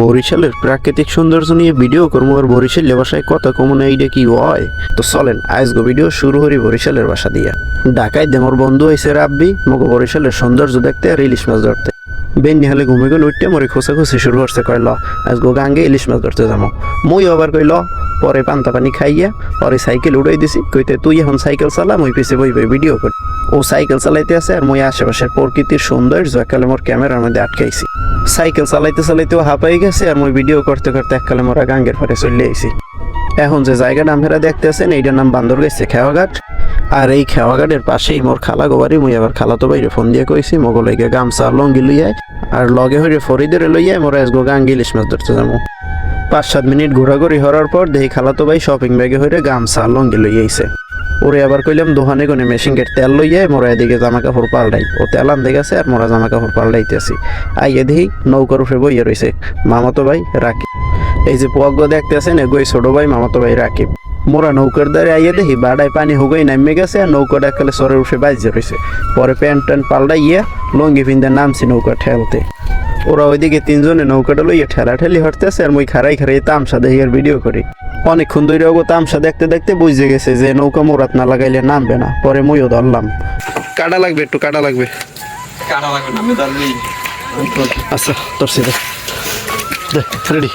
বরিশালের প্রাকৃতিক সৌন্দর্য নিয়ে ভিডিও করব আর বরিশালের বাসায় কথা কমন এইটা কি হয়? তো চলেন, আজগো ভিডিও শুরু করি বরিশালের বাসা দিয়া। ঢাকায় দেমর বন্ধু হয়েছে রাব্বি, মগো বরিশালের সৌন্দর্য দেখতে আর ইলিশ মাছ ধরতে। বেন্নি হলে ঘুমে গেল, উঠতে মরে খোসা খুশি শুরু করছে কইল আজগো গাঙ্গে ইলিশ মাছ ধরতে যাব মই আবার কইল পরে পান্তা পানি খাইয়া পরে সাইকেল উড়াই দিছি। কইতে, তুই এখন সাইকেল চালা, মই পিছে বই বই ভিডিও করি। ও সাইকেল চালাইতে আছে আর মুই আশেপাশের প্রকৃতির সৌন্দর্য একালে মোর ক্যামেরার মধ্যে আটকাইছি। সাইকেল চালাইতে চালাইতেও হাঁপাই গেছে আর মুই ভিডিও করতে করতে এককালে মোরা গাঙ্গের পরে চলে আইছি। এখন যে জায়গাটা আপনারা দেখতে আছেন, এইটার নাম বান্দর গেছে খেওয়াঘাট। আর এই খেওয়াঘাটের পাশেই মোর খালা গোবারি মুই আবার খালা তো বাইরে ফোন দিয়ে কইছি মগলাইকে গামছা লঙ্গি লইয়াই, আর লগে হইরে ফরিদের লইয়াই মোরা আজগো গাঙ্গি ইলিশ মাছ ধরতে যাব। পাঁচ সাত মিনিট ঘোরাঘুরি হওয়ার পর দেখি খালাতো ভাই শপিং ব্যাগে হইরে গামছা, লঙ্গি লই আইছে। ওরে আবার কইলাম দোকানে কোনে মেশিনের তেল লইয়াই মোরা এদিকে জামা কাপড় পাল্টাই। ও তেল আনতে গেছে আর মোরা জামা কাপড় পাল্টাইতেছি আইয়ে দেখি নৌকার উপরে বইয়ে রইছে। মামাতো ভাই রাকিব। এই যে দেখতে আছেন, এগোই ছোট ভাই, মামাতো ভাই রাকিব। মোরা নৌকার দ্বারে আইয়ে দেখি বাড়ায় পানি হুগাই নামে গেছে আর নৌকাটা একালে সরের উঠে বাজে রয়েছে পরে প্যান্ট ট্যান্ট পাল্টাইয়া লঙ্গি ফিন্দে নামছি নৌকা ঠেলতে। ওরা ওইদিকে তিনজনে নৌকাটা লইয়া ঠেলা ঠেলি হরতেছে আর মুই খারাই খারাই তামসা দেখি আর ভিডিও করি। অনেকক্ষণ ধরে ওগো তামসা দেখতে দেখতে বুঝে গেছে যে নৌকা মোরাত না লাগাইলে নামবে না পরে মুইও ধরলাম। কাটা লাগবে একটু কাটা লাগবে। কাটা লাগবে না আমি আচ্ছা তোর সিধে রেডি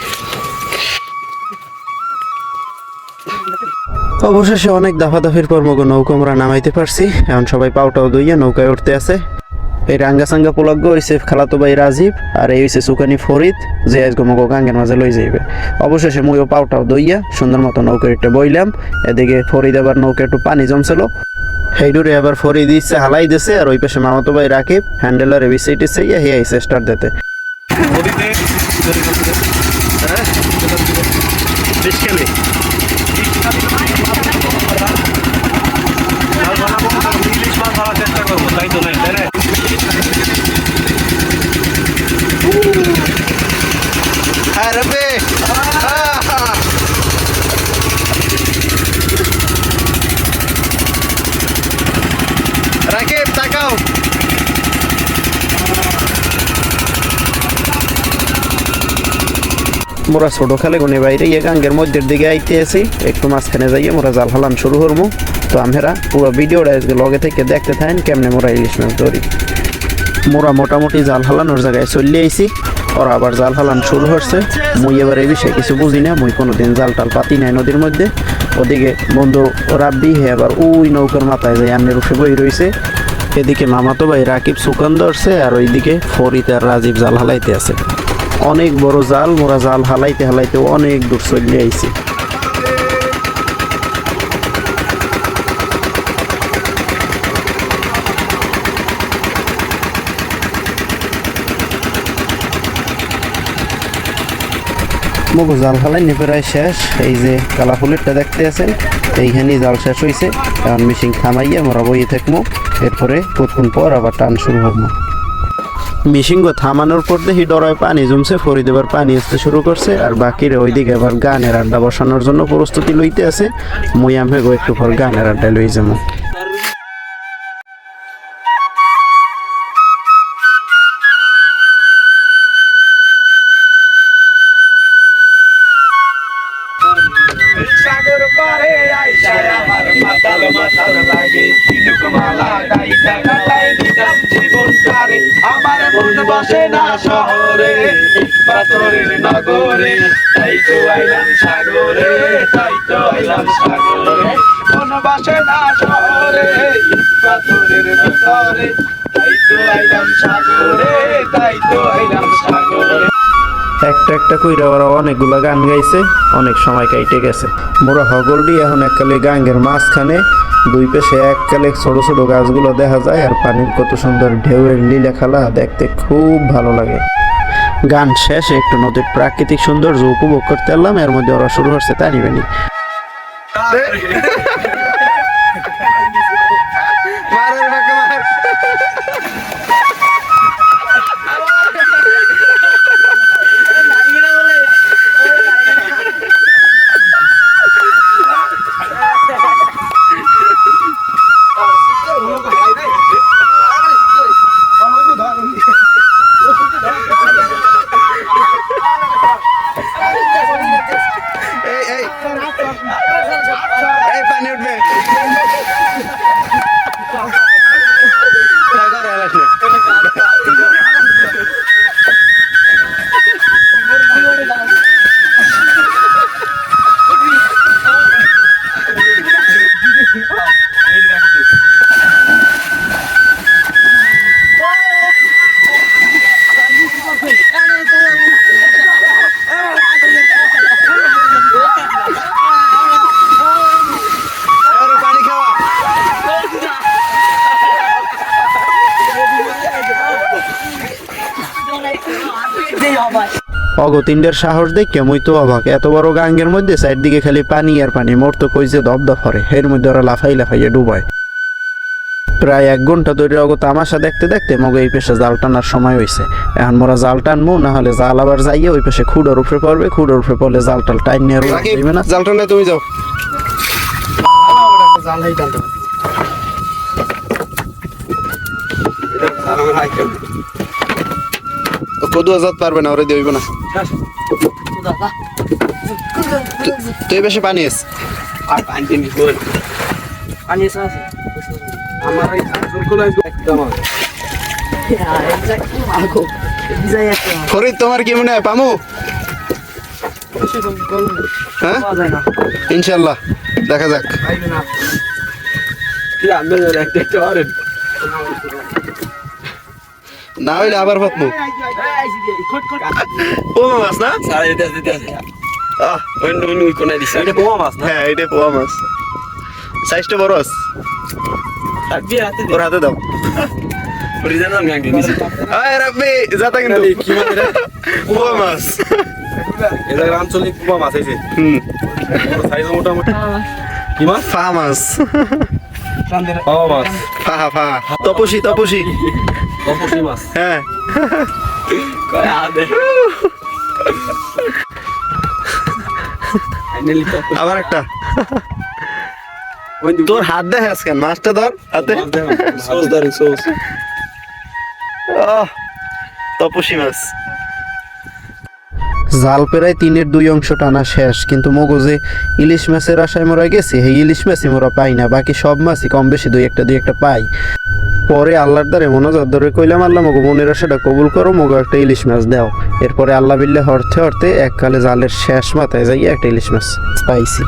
অবশেষে অনেক দাফাদাফির পর মগো নৌকা আমরা নামাইতে পারছি। এখন সবাই পাউটাও দইয়া নৌকায় উঠতে আছে। এই রাঙ্গা সাঙ্গা পোলাগ্য হইছে খালাতো ভাই রাজীব আর এই হইছে সুকানি ফরিদ, যে আজকে মগো গাঙ্গের মাঝে লই যাইবে। অবশেষে মুইও পাউটাও দইয়া সুন্দর মতো নৌকা একটু বইলাম, এদিকে ফরিদ আবার নৌকা একটু পানি জমছিল। হেইডুরে আবার ফরিদ দিচ্ছে হালাই দিছে আর ওই পাশে মামাতো ভাই রাকিব হ্যান্ডেলার এবিসি টিসে ইয়া হে আইসে স্টার্ট দিতে। চেষ্টা করব তাই তো নাই তাই না? আরে রাকিব তাকাও মোরা ছোট খালে গুনে বাইরে ইয়ে গাঙ্গের মধ্যের দিকে আইতে আছি একটু মাঝখানে যাইয়ে মোরা জাল হালান শুরু করব তো আমরা পুরো ভিডিওটা আজকে লগে থেকে দেখতে থাকেন কেমনে মোরা ইলিশ মাছ ধরি মোরা মোটামুটি জাল হালানোর জায়গায় চলে আইছি। ওরা আবার জাল হালান শুরু হচ্ছে মুই এবার এই বিষয়ে কিছু বুঝি না। মুই কোনোদিন জাল টাল পাতি নাই নদীর মধ্যে। ওদিকে বন্ধু রাব্বি হে আবার ওই নৌকার মাথায় যায় আমনের উঠে বই রয়েছে এদিকে মামাতো ভাই রাকিব সুকান ধরছে আর ওইদিকে ফরিদ আর রাজীব জাল হালাইতে আছে। অনেক বড় জাল, মোরা জাল হালাইতে হালাইতে অনেক দূর চলে আইছি। মগু জাল ফালাই নি প্রায় শেষ। এই যে কালা ফুলেরটা দেখতে আছেন, এইখানেই জাল শেষ হয়েছে এখন মেশিন থামাইয়ে আমরা বইয়ে থাকব। এরপরে কতক্ষণ পর আবার টান শুরু হব। মিশিং থামানোর পর দেখি ডরায় পানি জমছে ফরিদ এবার পানি আসতে শুরু করছে। আর বাকিরে ওইদিকে আবার গানের আড্ডা বসানোর জন্য প্রস্তুতি লইতে আছে। মুই আমি গো একটু পর গানের আড্ডায় লই যাব। বসে না শহরে পাথরের নগরে, তাই তো আইলাম সাগরে, তাই তো আইলাম সাগরে। মন বসে না শহরে পাথরের নগরে, তাই তো আইলাম সাগরে, তাই তো আইলাম সাগরে। একটা একটা কইরা ওরা অনেকগুলো গান গাইছে, অনেক সময় কাইটে গেছে। মোরা হগলডি এখন এককালে গাঙ্গের মাঝখানে দুই পাশে এককালে ছোট ছোট গাছগুলো দেখা যায় আর পানির কত সুন্দর ঢেউয়ের লীলা খেলা দেখতে খুব ভালো লাগে। গান শেষে, একটু নদীর প্রাকৃতিক সৌন্দর্য উপভোগ করতে এলাম, এর মধ্যে ওরা শুরু হচ্ছে তানিবানি। অগতিনদের সাহস দেখে মুই তো অবাক। এত বড় গাঙ্গের মধ্যে সাইড দিকে খালি পানি আর পানি। মোর তো কই যে দপ দপ হরে। এর মধ্যে ওরা লাফাই লাফাইয়ে ডুবায়। প্রায় এক ঘণ্টা ধরে অগ তামাশা দেখতে দেখতে মগে এই পেশে জাল টানার সময় হয়েছে এখন মোরা জাল টানবো না হলে জাল আবার যাইয়ে ওই পেশে খুঁড়োর উপরে পড়বে। খুঁড়োর উপরে পড়লে জাল টাল টাইন নিয়ে না। জাল টানলে তুমি যাও। ও কদু আজাদ পারবে না ওরে দিইব না। তুই বেশি পানি এস আর পানি পানি আছে আছে। আমার এই খাজুর একদম আগো বিজাই একটা ফরিদ তোমার কি মনে হয় পামু? হ্যাঁ? ইনশাল্লাহ দেখা যাক। না হইলে আবার পাতমু পোমা মাছ না? সারা দিতে দিতে আহ, অন্য অন্য কোনা দিছে। এটা পোয়া মাছ না? হ্যাঁ এটা পোয়া মাছ। সাইজটা বড় আছে। রাখবি হাতে ওর হাতে দাও। পরিজন আমি আগে দিছি। আয় রাব্বি যাতা কিন্তু। কি মানে রে পোয়া মাছ। এটা আঞ্চলিক পোয়া মাছ হইছে হুম। সাইজ মোটামুটি। কি মাছ? ফা মাছ। পোয়া মাছ। ফা ফা। তপসি তপসি। অপসি মাছ। হ্যাঁ। আবার একটা। তোর হাত কেন মাছটা ধর হাতে। আহ, মাছ। জাল পেরায় তিনের দুই অংশ টানা শেষ কিন্তু মগজে ইলিশ মাছের আশায় মোরা গেছি। ইলিশ মাছই মোরা পাই না বাকি সব মাছই কম বেশি দুই একটা দুই একটা পাই। পরে আল্লাহর দ্বারে মনোজার ধরে কইলাম, আল্লাহ, মগো মনের সেটা কবুল করো, মগো একটা ইলিশ মাছ দাও। এরপরে আল্লাহ বিল্লে, হরতে হরতে এককালে জালের শেষ মাথায় যাই একটা ইলিশ মাছ পাইছি।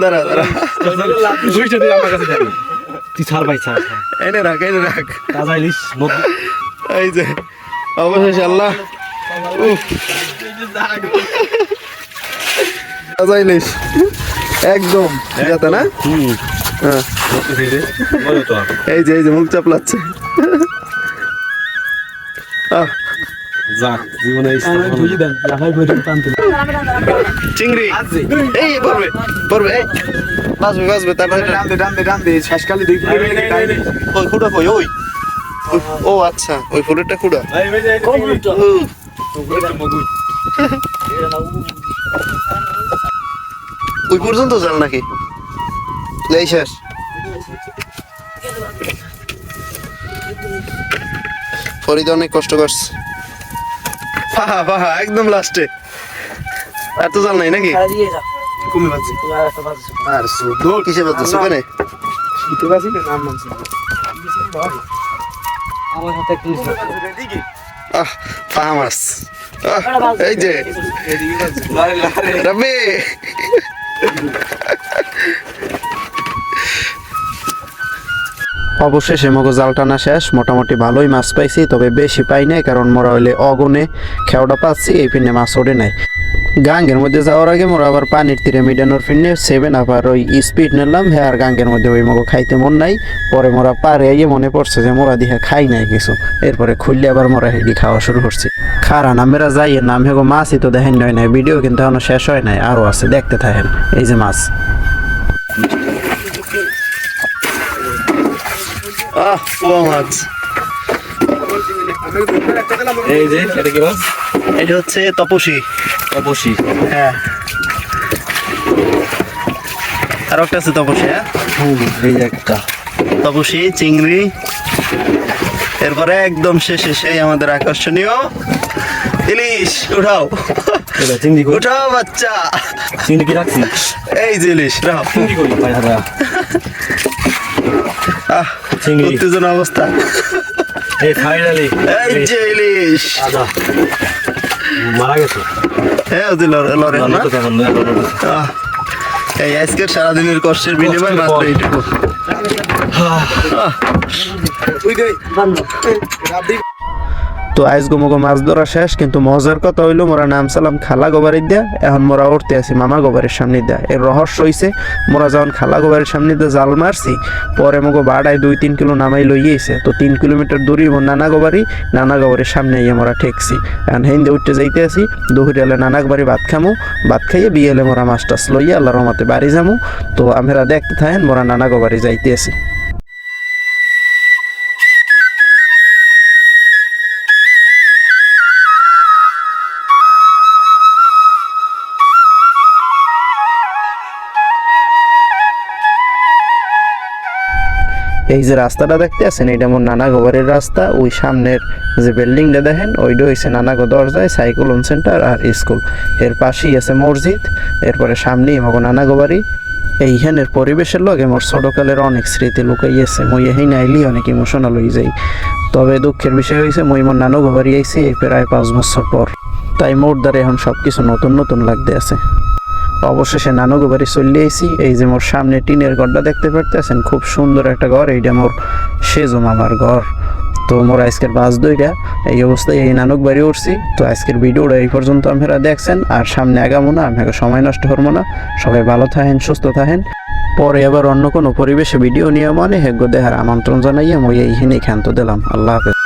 দাঁড়া দাঁড়া। তুই ছাড় ভাই ছাড় এনে রাখ এনে রাখ। তাজা ইলিশ এই যে অবশেষে আল্লাহ। উফ। তাজা ইলিশ। একদম যাতা না? হ্যাঁ। এই যে এই যে মুখ চাপলাচ্ছে। আহ, যাক জীবনে চিংড়ি। এই পড়বে পড়বে এই বাসবে বাসবে তারপরে ডান্দে ডান্দে ডান্দে শেষকালে দুই ওই কই ওই ওই- ও আচ্ছা ওই ফুলেরটা খুঁড়া। ওই পর্যন্ত জাল নাকি? এই শেষ। ফরিদ অনেক কষ্ট করছে। পাহা পাহা একদম লাস্টে আর তো জাল নাই নাকি? দিয়ে যা কমে যাচ্ছে আর বাজে সুদূর কিসে বাজছে শীতে বাসি না নাম নামছে আমার হাতে আহ আহ, এই যে। রবি। অবশেষে মগো জাল টানা শেষ। মোটামুটি ভালোই মাছ পাইছি তবে বেশি পাই নাই কারণ মোরা হইলে অগনে খেওটা পাচ্ছি এই পিনে মাছ ওঠে নাই। গাঙ্গের মধ্যে যাওয়ার আগে মোরা আবার পানির তীরে মিডানোর ফিনে সেভেন আবার ওই স্পিড নিলাম। হ্যাঁ আর গাঙ্গের মধ্যে ওই মগো খাইতে মন নাই। পরে মোরা পারে আইয়ে মনে পড়ছে যে মোরা দিহা খাই নাই কিছু। এরপরে খুললে আবার মোরা হেডি খাওয়া শুরু করছি। খারা নামেরা যাই নাম হেগো মাছই তো দেখেন নয় নাই ভিডিও কিন্তু এখনও শেষ হয় নাই আরও আছে, দেখতে থাকেন। এই যে মাছ। আহ মাছ। এই যে এটা কি মাছ এটা হচ্ছে তপসী অবশ্যই হ্যাঁ। আর একটা আছে তপসী হ্যাঁ? এই একটা। তপসী চিংড়ি। এরপরে একদম শেষে সেই আমাদের আকর্ষণীয় ইলিশ। উঠাও। চিংড়ি উঠাও বাচ্চা। চিংড়ি কি রাখছি? এই যে ইলিশ রাও চিংড়ি কই? আহ চিংড়ি। উত্তেজনা অবস্থা। এই ফাইনালি এই যে ইলিশ। মারা গেছে। হ্যাঁ ওদের লরে লরে না? এই আজকের সারাদিনের কষ্টের বিনিময় মাত্র এইটুকু। তো আজ গোমগো মাছ ধরা শেষ, কিন্তু মজার কথা হইল, মোরা নাম সালাম খালা গোবারির দিয়া, এখন মোরা উঠতে আছি মামা গোবারের সামনে দিয়া। এর রহস্য হইছে, মোরা যখন খালা গোবারের সামনে দিয়ে জাল মারছি, পরে মগো বাড়ায় দুই তিন কিলো নামাই লইয়েছে তো তিন কিলোমিটার দূরে মোর নানা গোবারি, নানা গোবারের সামনে ইয়ে মোরা ঠেকছি। এখন হেন্দে উঠতে যাইতে আছি দুপুরে নানা গোবারি ভাত খামু, ভাত খাইয়ে বিয়ে এলে মোরা মাছ টাছ লইয়া আল্লাহ রহমতে বাড়ি যামু। তো আমরা দেখতে থাকেন, মোরা নানা গোবারি যাইতে আছি। এই যে রাস্তাটা দেখতে আছেন, এটা আমার নানা গোবরের রাস্তা। ওই সামনের যে বিল্ডিংটা দেখেন, ওইটা হয়েছে নানা দরজায় সাইক্লোন সেন্টার আর স্কুল। এর পাশেই আছে মসজিদ, এরপরে সামনেই আমার নানা গোবারি এইখানের পরিবেশের লগে মোর ছোটকালের অনেক স্মৃতি লুকাইয়েছে। মই এই নাইলি অনেক ইমোশনাল হয়ে যাই। তবে দুঃখের বিষয় হয়েছে মই মোর নানু গোবারি এই প্রায় পাঁচ বছর পর। তাই মোর দ্বারা এখন সব কিছু নতুন নতুন লাগতে আছে। অবশেষে নানগো বাড়ি চলে আইছি। এই যে মোর সামনে টিনের ঘরটা দেখতে পারতেছেন, খুব সুন্দর একটা ঘর। এইটা মোর সেজো মামার ঘর। তো মোর আজকের বাস দুইটা এই অবস্থায় এই নানক বাড়ি উঠছি। তো আজকের ভিডিওটা এই পর্যন্ত আপনারা দেখছেন। আর সামনে আগামো না, আপনাকে সময় নষ্ট করব না। সবাই ভালো থাকেন, সুস্থ থাকেন। পরে আবার অন্য কোনো পরিবেশে ভিডিও নিয়ে মানে হেগ্য দেখার আমন্ত্রণ জানাইয়া মই এইখানেই ক্ষান্ত দিলাম। আল্লাহ হাফেজ।